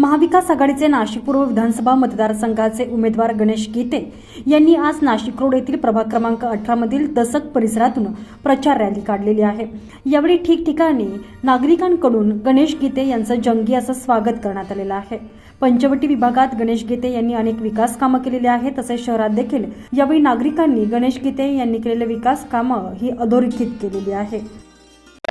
महाविकास आघाडीचे नाशिक पूर्व विधानसभा मतदारसंघाचे उमेदवार गणेश गीते यांनी आज नाशिक रोड येथील प्रभाग क्रमांक अठरा मधील दसक परिसरातून प्रचार रॅली काढलेली आहे. यावेळी ठिकठिकाणी नागरिकांकडून गणेश गीते यांचं जंगी असं स्वागत करण्यात आलेलं आहे. पंचवटी विभागात गणेश गीते यांनी अनेक विकास कामं केलेली आहेत तसेच शहरात देखील. यावेळी नागरिकांनी गणेश गीते यांनी केलेले विकास कामं ही अधोरेखित केलेली आहे.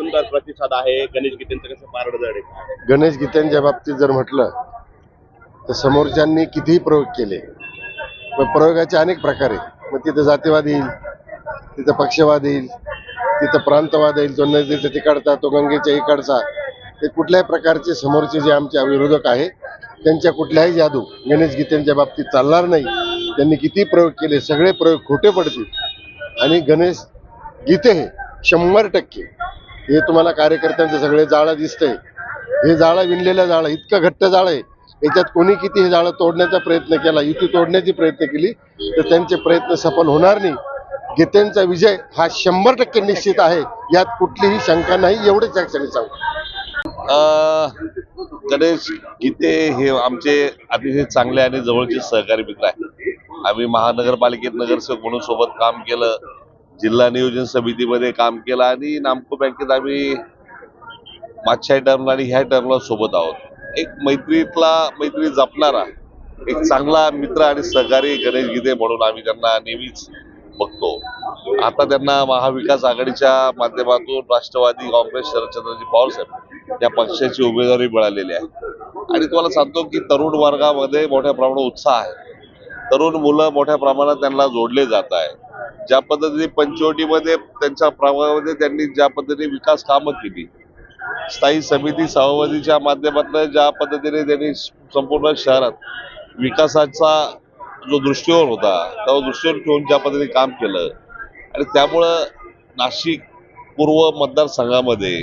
सुंदर प्रतिसाद आहे गणेश गीतेंचं कसं पारड आहे? गणेश गीतांच्या बाबतीत जर म्हटलं तर समोरच्यांनी कितीही प्रयोग केले पण प्रयोगाचे अनेक प्रकार आहेत. मग तिथं जातीवाद येईल तिथं पक्षवाद येईल तिथं प्रांतवाद येईल तो नदीचा तिकडचा तो गंगेच्या इकडचा ते कुठल्याही प्रकारचे समोरचे जे आमचे विरोधक आहे त्यांच्या कुठल्याही जादू गणेश गीतेंच्या बाबतीत चालणार नाही. त्यांनी किती प्रयोग केले सगळे प्रयोग खोटे पडतील. आणि गणेश गीते हे शंभर टक्के हे तुम्हाला कार्यकर्त्यांचं सगळे जाळं दिसतंय. हे जाळं विणलेलं जाळं इतकं घट्ट जाळं आहे. याच्यात कोणी किती हे जाळं तोडण्याचा प्रयत्न केला युती तोडण्याची प्रयत्न केली तर त्यांचे प्रयत्न सफल होणार नाही. गीतेंचा विजय हा शंभर टक्के निश्चित आहे. यात कुठलीही शंका नाही एवढेच या क्षणी सांगू अं, गणेश गीते हे आमचे अतिशय चांगले आणि जवळचे सहकारी मित्र आहेत. आम्ही महानगरपालिकेत नगरसेवक म्हणून सोबत काम केलं. जिल्हा नियोजन समितीमध्ये काम केलं आणि नामको बँकेत आम्ही मागच्या टर्मला आणि ह्या टर्मला सोबत आहोत. एक मैत्रीतला मैत्री जपणारा एक चांगला मित्र आणि सहकारी गणेश गीते म्हणून आम्ही त्यांना नेहमीच बघतो. आता त्यांना महाविकास आघाडीच्या माध्यमातून राष्ट्रवादी काँग्रेस शरदचंद्रजी पवार साहेब या पक्षाची उमेदवारी मिळालेली आहे. आणि तुम्हाला सांगतो की तरुण वर्गामध्ये मोठ्या प्रमाणात उत्साह आहे. तरुण मुलं मोठ्या प्रमाणात त्यांना जोडले जात आहे. ज्या पद्धतीने पंचवटीमध्ये त्यांच्या प्रभावामध्ये त्यांनी ज्या पद्धतीने विकास कामं केली स्थायी समिती सभापतीच्या माध्यमातून ज्या पद्धतीने त्यांनी संपूर्ण शहरात विकासाचा जो दृष्टिकोन होता तो दृष्टिकोन ठेवून ज्या पद्धतीने काम केलं आणि त्यामुळं नाशिक पूर्व मतदारसंघामध्ये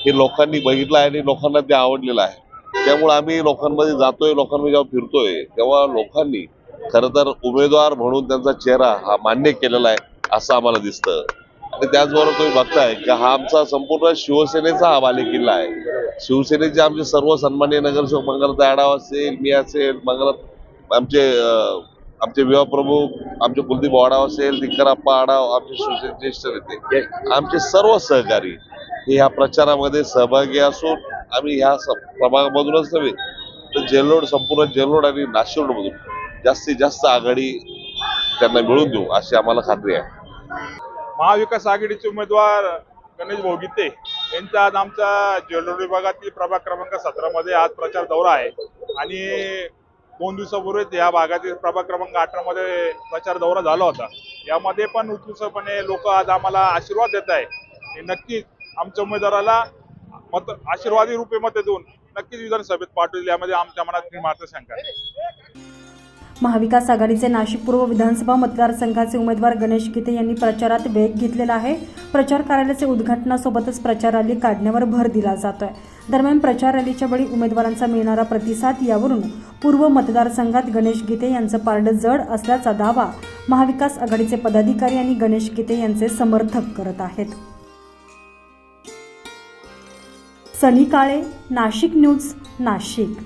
हे लोकांनी बघितलं आहे आणि लोकांना ते आवडलेलं आहे. त्यामुळे आम्ही लोकांमध्ये जातोय लोकांमध्ये जेव्हा फिरतोय तेव्हा लोकांनी खरं तर उमेदवार म्हणून त्यांचा चेहरा हा मान्य केलेला आहे असं आम्हाला दिसतं. आणि त्याचबरोबर तुम्ही बघताय की हा आमचा संपूर्ण शिवसेनेचा हा बालेकिल्ला आहे. शिवसेनेचे आमचे सर्व सन्मान्य नगरसेवक मंगल आडाव असेल मी असेल मंगल आमचे आमचे विवाह प्रमुख आमचे कुलदीप आडाव असेल दिंकरप्पा आडाव आमचे शिवसेने ज्येष्ठ नेते. आमचे सर्व सहकारी हे ह्या प्रचारामध्ये सहभागी असून आम्ही ह्या प्रभागामधूनच नव्हे तर जेलोड संपूर्ण जेलोड आणि नाशिक मधून जास्तीत जास्त आघाडी त्यांना मिळून देऊ अशी आम्हाला खात्री आहे. महाविकास आघाडीचे उमेदवार गणेश भोगिते यांचा आज आमच्या ज्वेलरी विभागातील प्रभाग क्रमांक सतरा मध्ये आज प्रचार दौरा आहे. आणि दोन दिवसापूर्वीच या भागातील प्रभाग क्रमांक अठरा मध्ये प्रचार दौरा झाला होता. यामध्ये पण उत्कृष्टपणे लोक आज आम्हाला आशीर्वाद देत आहे नक्कीच आमच्या उमेदवाराला मत आशीर्वादी रूपे मत देऊन नक्कीच विधानसभेत पाठवले यामध्ये आमच्या मनात मात्र शंका महाविकास आघाडीचे नाशिक पूर्व विधानसभा मतदारसंघाचे उमेदवार गणेश गीते यांनी प्रचारात वेग घेतलेला आहे. प्रचार कार्यालयाचे उद्घाटनासोबतच प्रचार रॅली काढण्यावर भर दिला जातोय. दरम्यान प्रचार रॅलीच्या वेळी उमेदवारांचा मिळणारा प्रतिसाद यावरून पूर्व मतदारसंघात गणेश गीते यांचं पारड जड असल्याचा दावा महाविकास आघाडीचे पदाधिकारी आणि गणेश गीते यांचे समर्थक करत आहेत. सनी काळे नाशिक न्यूज नाशिक.